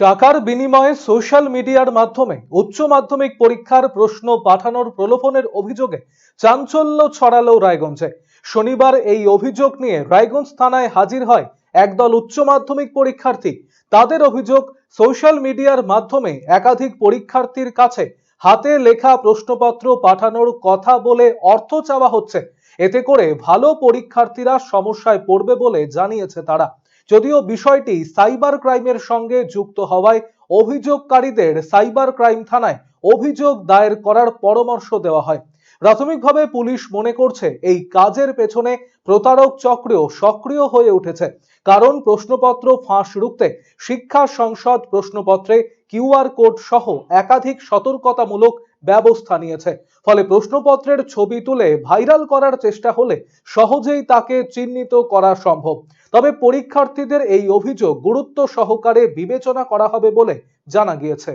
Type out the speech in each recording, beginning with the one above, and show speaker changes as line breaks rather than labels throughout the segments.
টাকার বিনিময়ে সোশ্যাল মিডিয়ার মাধ্যমে, উচ্চ মাধ্যমিক পরীক্ষার প্রশ্ন পাঠানোর প্রলোভনের অভিযোগে চাঞ্চল্য ছড়ালো রায়গঞ্জে। শনিবার এই অভিযোগ নিয়ে রায়গঞ্জ থানায় হাজির হয় একদল উচ্চ মাধ্যমিক পরীক্ষার্থী। তাদের অভিযোগ, সোশ্যাল মিডিয়ার মাধ্যমে একাধিক পরীক্ষার্থীর কাছে হাতে লেখা প্রশ্নপত্র পাঠানোর কথা বলে অর্থ চাওয়া হচ্ছে। এতে করে ভালো পরীক্ষার্থীরা সমস্যায় পড়বে বলে জানিয়েছে তারা। যদিও বিষয়টি সাইবার ক্রাইমের সঙ্গে যুক্ত হওয়ায় অভিযোগকারীদের সাইবার ক্রাইম থানায় অভিযোগ দায়ের করার পরামর্শ দেওয়া হয়। প্রাথমিকভাবে পুলিশ মনে করছে, এই কাজের পেছনে প্রতারক চক্রেও সক্রিয় হয়ে উঠেছে। কারণ প্রশ্নপত্র ফাঁস রুখতে শিক্ষা সংসদ প্রশ্নপত্রে কিউআর কোড সহ একাধিক সতর্কতামূলক ব্যবস্থা নিয়েছে। ফলে প্রশ্নপত্রের ছবি তুলে ভাইরাল করার চেষ্টা হলে সহজেই তাকে চিহ্নিত করা সম্ভব। তবে পরীক্ষার্থীদের এই অভিযোগ গুরুত্ব সহকারে বিবেচনা করা হবে বলে জানা গিয়েছে।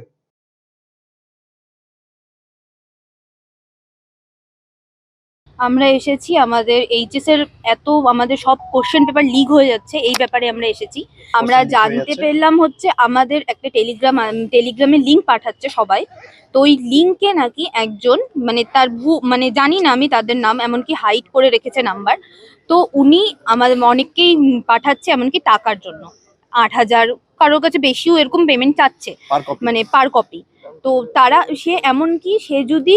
আমরা এসেছি আমাদের এইচএস এর এত আমাদের সব কোশ্চেন পেপার লিক হয়ে যাচ্ছে এই ব্যাপারে আমরা এসেছি। আমরা জানতে পেলাম হচ্ছে আমাদের একটা টেলিগ্রাম টেলিগ্রামে লিংক পাঠাচ্ছে সবাই। তো ওই লিংকে নাকি একজন মানে তার ভু মানে জানি না আমি তাদের নাম এমনকি হাইড করে রেখেছে নাম্বার তো উনি আমাদের অনেককেই পাঠাচ্ছে এমনকি টাকার জন্য। আট হাজার কারোর কাছে বেশিও এরকম পেমেন্ট চাচ্ছে। মানে পার কপি তো তারা সে এমনকি সে যদি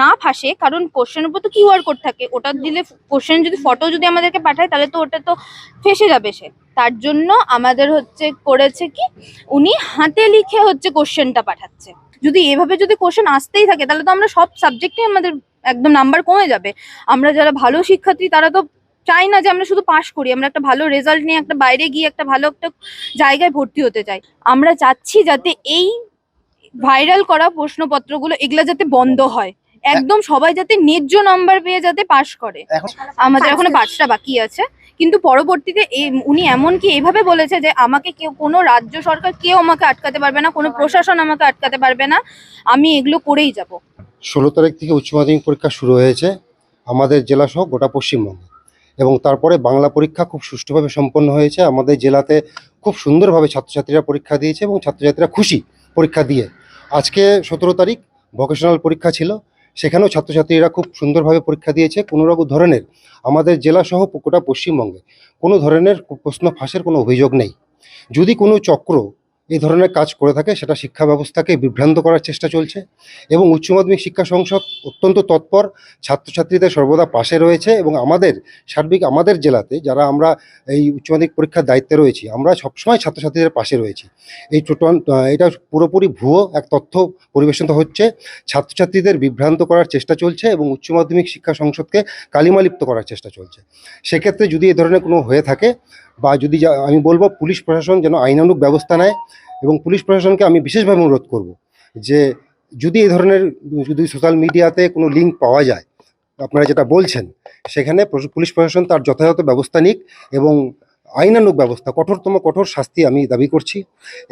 না ফাঁসে, কারণ কোশ্চেনের উপর তো কিউআর কোড থাকে, ওটা দিলে কোশ্চেন যদি ফটো যদি আমাদেরকে পাঠায়, তাহলে তো ওটা তো ফেসে যাবে সে। তার জন্য আমাদের হচ্ছে করেছে কি, উনি হাতে লিখে হচ্ছে কোশ্চেনটা পাঠাচ্ছে। যদি এভাবে যদি কোশ্চেন আসতেই থাকে, তাহলে তো আমরা সব সাবজেক্টে আমাদের একদম নাম্বার কমে যাবে। আমরা যারা ভালো শিক্ষার্থী, তারা তো চাই না যে আমরা শুধু পাশ করি, আমরা একটা ভালো রেজাল্ট নিয়ে একটা বাইরে গিয়ে একটা ভালো একটা জায়গায় ভর্তি হতে চাই। আমরা চাচ্ছি যাতে এই ভাইরাল করা প্রশ্নপত্রগুলো এগুলা যাতে বন্ধ হয়। একদম সবাই যাতে ন্যায্য নাম্বার পেয়ে যাতে পাশ করে। আমাদের এখনও পাঁচটা বাকি আছে। কিন্তু পরবর্তীতে এই- উনি এমনকি এইভাবে বলেছে যে আমাকে কেউ কোনো রাজ্য সরকার কেউ আমাকে আটকাতে পারবে না কোনো প্রশাসন আমাকে আটকাতে পারবে না। আমি এগুলো করেই যাব।
ষোলো তারিখ থেকে উচ্চ মাধ্যমিক পরীক্ষা শুরু হয়েছে আমাদের জেলা সহ গোটা পশ্চিমবঙ্গে। এবং তারপরে বাংলা পরীক্ষা খুব সুষ্ঠুভাবে সম্পন্ন হয়েছে। আমাদের জেলাতে খুব সুন্দরভাবে ছাত্রছাত্রীরা পরীক্ষা দিয়েছে এবং ছাত্রছাত্রীরা খুশি পরীক্ষা দিয়ে। আজকে সতেরো তারিখ ভোকেশনাল পরীক্ষা ছিল। সেখানেও ছাত্রছাত্রীরা খুব সুন্দরভাবে পরীক্ষা দিয়েছে। কোনো রকম ধরনের আমাদের জেলা সহ গোটা পশ্চিমবঙ্গে কোনো ধরনের প্রশ্ন ফাঁসের কোনো অভিযোগ নেই। যদি কোনো চক্র এই ধরনের কাজ করে থাকে, সেটা শিক্ষা ব্যবস্থাকে বিভ্রান্ত করার চেষ্টা চলছে এবং উচ্চ মাধ্যমিক শিক্ষা সংসদ অত্যন্ত তৎপর ছাত্রছাত্রীদের সর্বদা পাশে রয়েছে এবং আমাদের সার্বিক আমাদের জেলাতে যারা আমরা এই উচ্চ মাধ্যমিক পরীক্ষার দায়িত্বে রয়েছি, আমরা সবসময় ছাত্রছাত্রীদের পাশে রয়েছি। এই টোটাল এটা পুরোপুরি ভুয়ো এক তথ্য পরিবেশন হচ্ছে, ছাত্রছাত্রীদের বিভ্রান্ত করার চেষ্টা চলছে এবং উচ্চ মাধ্যমিক শিক্ষা সংসদকে কালিমালিপ্ত করার চেষ্টা চলছে। সেক্ষেত্রে যদি এ ধরনের কোনো হয়ে থাকে বা যদি আমি বলব পুলিশ প্রশাসন যেন আইনানুক ব্যবস্থা নেয় এবং পুলিশ প্রশাসনকে আমি বিশেষভাবে অনুরোধ করব যে যদি এই ধরনের, যদি সোশ্যাল মিডিয়াতে কোনো লিঙ্ক পাওয়া যায়, আপনারা যেটা বলছেন, সেখানে পুলিশ প্রশাসন তার যথাযথ ব্যবস্থা নিক এবং আইনানুক ব্যবস্থা, কঠোরতম কঠোর শাস্তি আমি দাবি করছি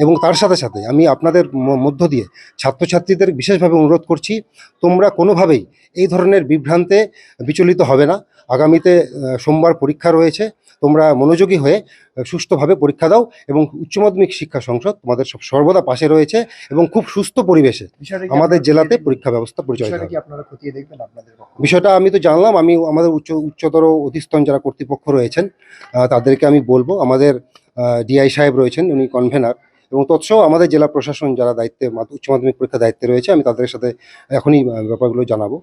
এবং তার সাথে সাথে আমি আপনাদের মধ্য দিয়ে ছাত্রছাত্রীদের বিশেষভাবে অনুরোধ করছি, তোমরা কোনোভাবেই এই ধরনের বিভ্রান্তে বিচলিত হবে না। আগামীতে সোমবার পরীক্ষা রয়েছে তোমরা মনোযোগী হয়ে সুষ্ঠুভাবে পরীক্ষা দাও এবং উচ্চ মাধ্যমিক শিক্ষা সংসদ তোমাদের সব সর্বদা পাশে রয়েছে এবং খুব সুস্থ পরিবেশে আমাদের জেলাতে পরীক্ষা ব্যবস্থা? পরিচালিত
বিষয়টা
আমি তো জানলাম আমি আমাদের উচ্চ উচ্চতর অধিস্তন যারা কর্তৃপক্ষ রয়েছেন তাদেরকে আমি বলব আমাদের ডিআই সাহেব রয়েছেন উনি কনভেনার এবং তৎসহ আমাদের জেলা প্রশাসন যারা দায়িত্বে উচ্চ মাধ্যমিক পরীক্ষা দায়িত্বে রয়েছে আমি তাদের সাথে এখনই ব্যাপারগুলো জানাব।